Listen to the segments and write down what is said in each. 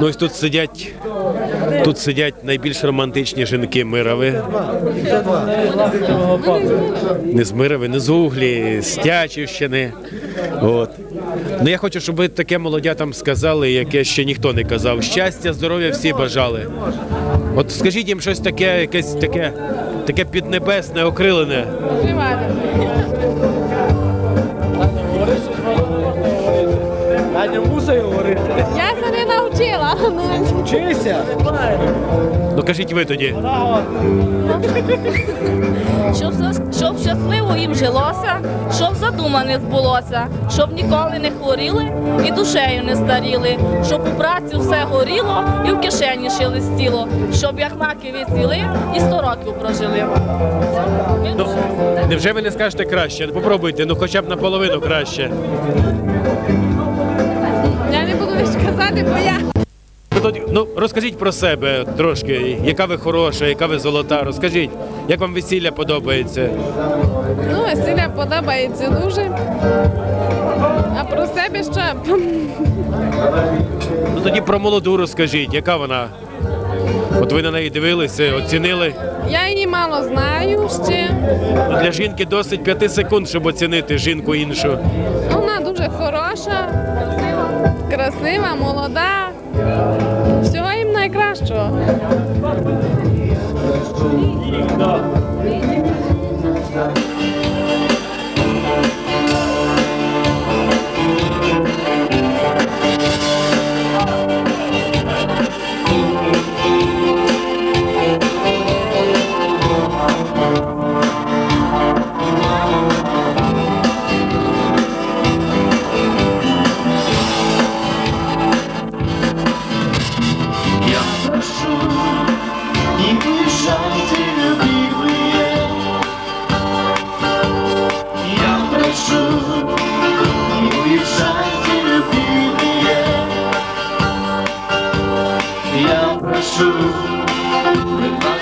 Ну ось тут сидять. Тут сидять найбільш романтичні жінки Мирови. Не з Мирови, не з Углі, з Тячівщини. От. Ну я хочу, щоб ви таке молодятам сказали, яке ще ніхто не казав. Щастя, здоров'я всі бажали. От скажіть їм щось таке, якесь таке, таке піднебесне, окрилене. Аня мусить говорити. Я це не навчила. Вчися. Ну кажіть ви тоді. щоб, щоб щасливо їм жилося, щоб задумане збулося, щоб ніколи не хворіли і душею не старіли, щоб у праці все горіло і в кишені шелестіло, щоб як маки відцвіли і сто років прожили. Ну, невже ви не скажете краще? Ну, Попробуйте, ну хоча б наполовину краще. Я не буду казати, бо я. Ну, ну розкажіть про себе трошки, яка ви хороша, яка ви золота. Розкажіть, як вам весілля подобається. Ну, весілля подобається дуже. А про себе що? Ну тоді про молоду розкажіть, яка вона? От ви на неї дивилися, оцінили. Я її мало знаю ще. Ну, для жінки досить п'яти секунд, щоб оцінити жінку іншу. Вона дуже хороша, красива, молода. Всього Thank найкращого. Я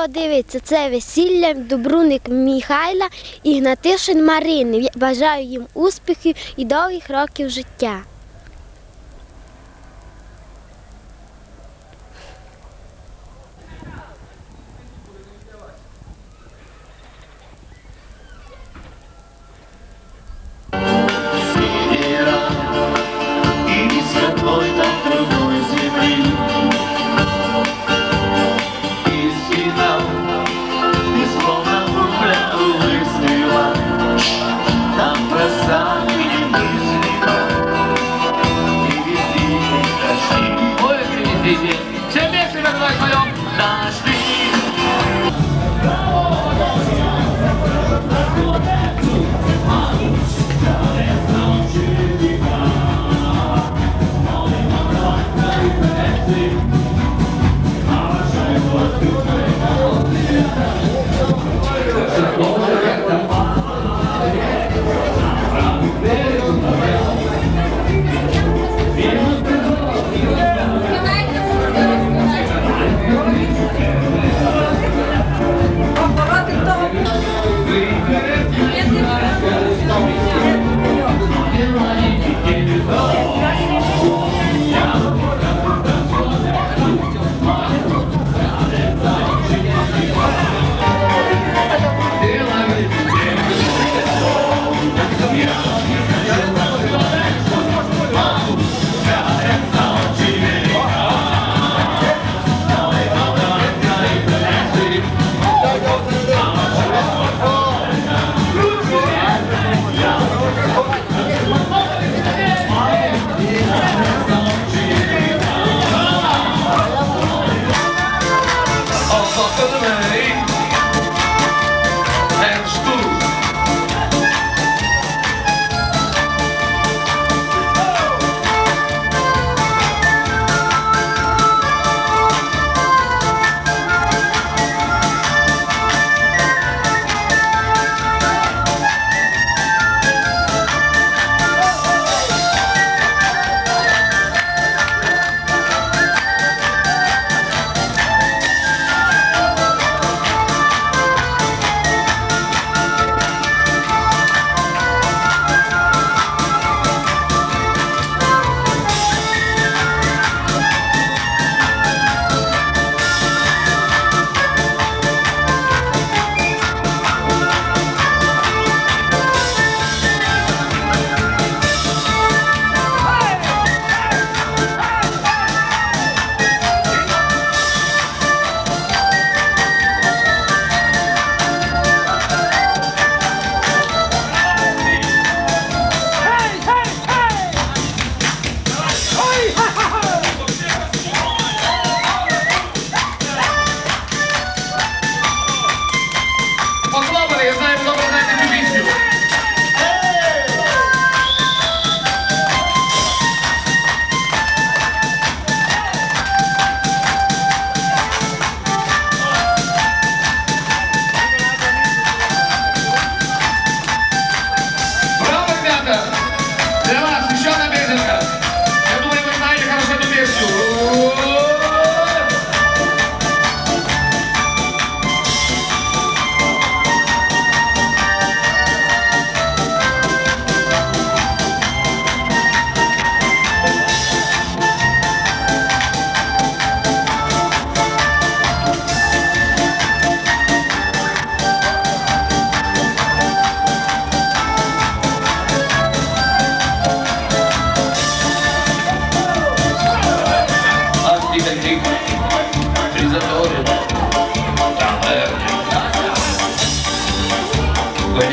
хто дивиться це весілля, Добруник Міхайла Ігнатишин Марини. Бажаю їм успіхів і довгих років життя.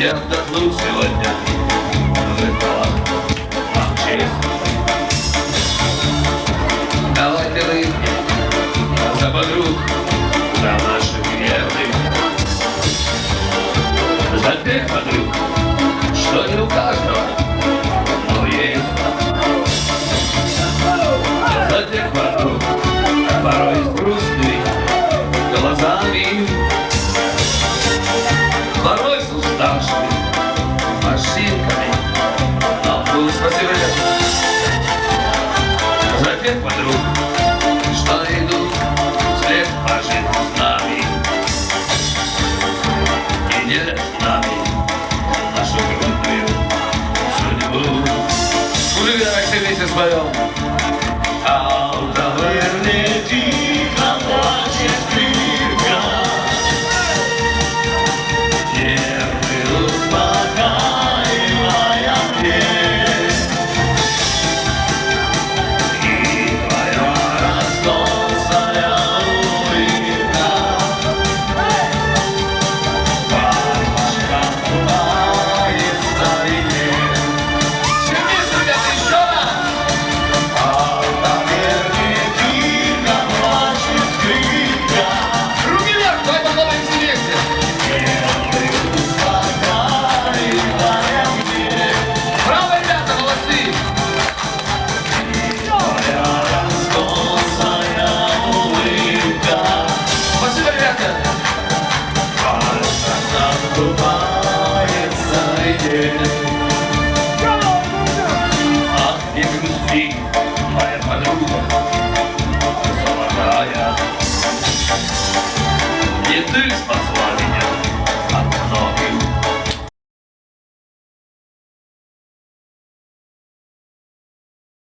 лентах, ну сегодня. 좋아요. Tschüss,